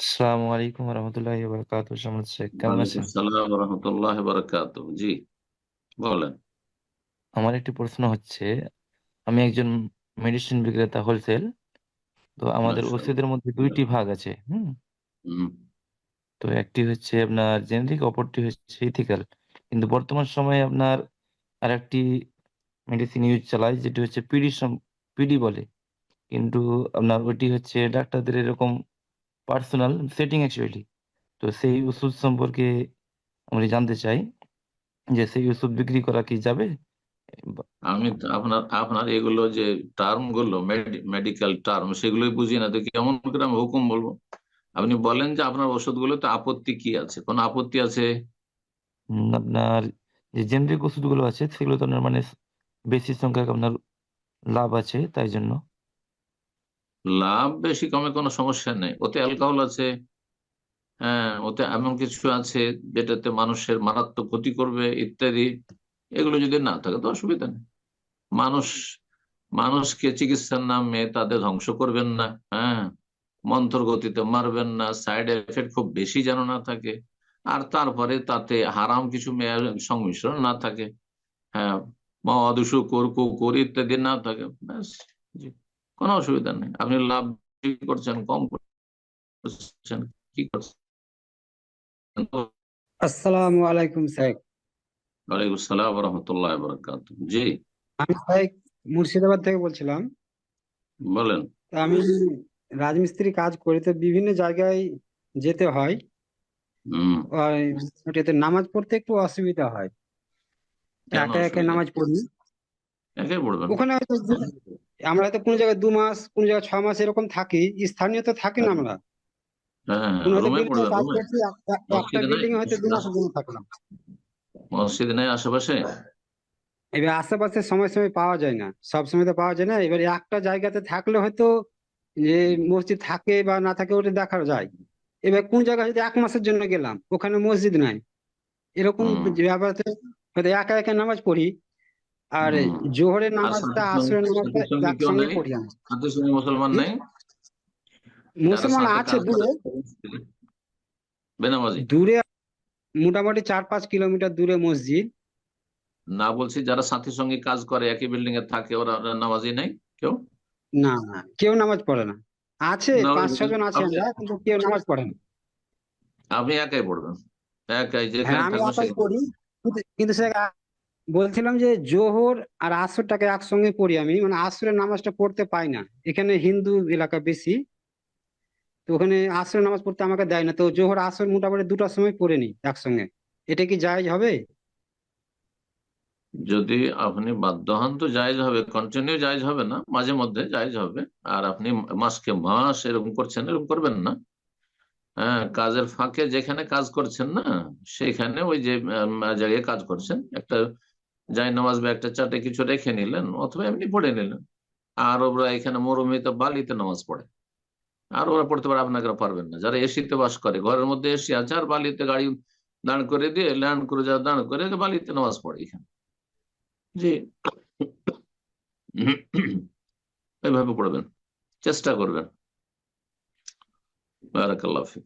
আসসালামু আলাইকুম রহমতুল্লাহি বারাকাতুহু সম্রাট শেখ কেমন আছেন? সালাম রহমতুল্লাহ বারাকাত জি বলেন। আমার একটি প্রশ্ন হচ্ছে আমি একজন মেডিসিন বিক্রেতা হোলসেল তো আমাদের মাশাআল্লাহ ওষুধের মধ্যে দুইটি ভাগ আছে হুম? হুম। তো একটি হচ্ছে আপনার জেনেরিক অপরটি হচ্ছে ইথিক্যাল কিন্তু বর্তমান সময়ে আপনার আর একটি মেডিসিন ইউজ চালায় যেটি হচ্ছে পিডি পিডি বলে। কিন্তু আপনার ওইটি হচ্ছে ডাক্তারদের এরকম পার্সোনাল সেটিং অ্যাকচুয়ালি তো সেই ওষুধ সম্পর্কে আমরা জানতে চাই যে সেই ওষুধ বিক্রি করা কি যাবে? আমি তো আপনার আপনার এগুলো যে টার্মগুলো মেডিকেল টার্ম সেগুলোই বুঝি না। তো কেমন করে আমি হুকুম বলব? আপনি বলেন যে আপনার ওষুধগুলোতে আপত্তি কি আছে? কোন আপত্তি আছে? আপনার যে জেনেরিক ওষুধগুলো আছে সেগুলো তো আপনার মানে বেশি সংখ্যক আপনার লাভ আছে তাই জন্য। লাভ বেশি কমে কোনো সমস্যা নেই। ওতে অ্যালকোহল আছে হ্যাঁ ওতে এমন কিছু আছে যেটাতে মানুষের মারাত্মক ক্ষতি করবে ইত্যাদি। এগুলো যদি না থাকে তো অসুবিধা নেই। মানুষ, মানুষকে চিকিৎসার নামে তাদের ধ্বংস করবেন না হ্যাঁ। মন্থর গতিতে মারবেন না সাইড এফেক্ট খুব বেশি যেন না থাকে। আর তারপরে তাতে হারাম কিছু সংমিশ্রণ না থাকে। হ্যাঁ মহাদুষু কোর কুকুর ইত্যাদি না থাকে, ব্যাস, জি। কোনো অসুবিধা নেই। আপনি লাভ করছেন কম করছেন কি করছেন? আসসালামু আলাইকুম স্যার। ওয়ালাইকুম আসসালাম রহমতুল্লাহ বরকাত জি। আমি স্যার মুর্শিদাবাদ থেকে বলছিলাম। বলেন। আমি রাজমিস্ত্রি কাজ করি তো বিভিন্ন জায়গায় যেতে হয়। ওটাতে নামাজ পড়তে একটু অসুবিধা হয়। একা একা নামাজ পড়ি। একাই পড়বেন? ওখানে হয়তো আমরা হয়তো কোনো জায়গায় দু মাস কোনো জায়গায় ছ মাস এরকম থাকি স্থানীয় তো থাকি না আমরা। হ্যাঁ একটা মসজিদে নাই? আশেপাশে? এবার আশেপাশে সময় সময় পাওয়া যায় না। সব সময় তো পাওয়া যায় না। এবার একটা জায়গাতে থাকলে হয়তো যে মসজিদ থাকে বা না থাকে ওটা দেখা যায়। এবার কোন জায়গায় যদি এক মাসের জন্য গেলাম ওখানে মসজিদ নাই। এরকম। যে হয়তো একা একা নামাজ পড়ি আর জোহরের নামাজটা আসরের নামাজটা একসঙ্গে? পড়ি আমি সাথে সঙ্গে মুসলমান নেই? মুসলমান আছে দূরে। বেনামাজি। দূরে মোটামুটি চার পাঁচ কিলোমিটার দূরে মসজিদ। না বলছি যারা সাথী সঙ্গে কাজ করে একই বিল্ডিং এ থাকে ওরা নামাজি নেই? কেউ? না না কেউ নামাজ পড়ে না। আছে পাঁচ ছজন আছে আমরা কিন্তু কেউ নামাজ পড়ে না। আপনি একাই পড়বেন? একাই যেখানে হ্যাঁ আমি একাই পড়ি কিন্তু- কিন্তু সে বলছিলাম যে জোহর আর আসরটাকে একসঙ্গে পড়ি আমি। মানে আসরের নামাজটা পড়তে পাই না। এখানে হিন্দু এলাকা বেশি। তো ওখানে আসরের নামাজ পড়তে আমাকে দেয় না। তো জোহর, আসর মোটামুটি দুটার সময় পড়ে নি একসঙ্গে। এটা কি জায়েজ হবে? যদি আপনি বাধ্য হন তো জায়েজ হবে। কন্টিনিউ জায়েজ হবে না। মাঝে মধ্যে জায়েজ হবে। আর আপনি মাসকে মাস এরকম করছেন, এরকম করবেন না। হ্যাঁ কাজের ফাঁকে যেখানে কাজ করছেন না, সেখানে ওই যে জায়গায় কাজ করছেন। একটা যাই নামাজ বা একটা চাটে কিছু রেখে নিলেন, অথবা এমনি পড়ে নিলেন। আর ওরা এখানে মরুমিতে বালিতে নামাজ পড়ে। আর ওরা পড়তে পারে, আপনাকে পারবেন না। যারা এসিতে বাস করে, ঘরের মধ্যে এসি আছে, আর বালিতে গাড়ি দাঁড় করে দিয়ে ল্যান্ড করে যা দাঁড় করে বালিতে নামাজ পড়ে এখানে। জি এইভাবে পড়বেন। চেষ্টা করবেন। বারাকাল্লাহ ফিক।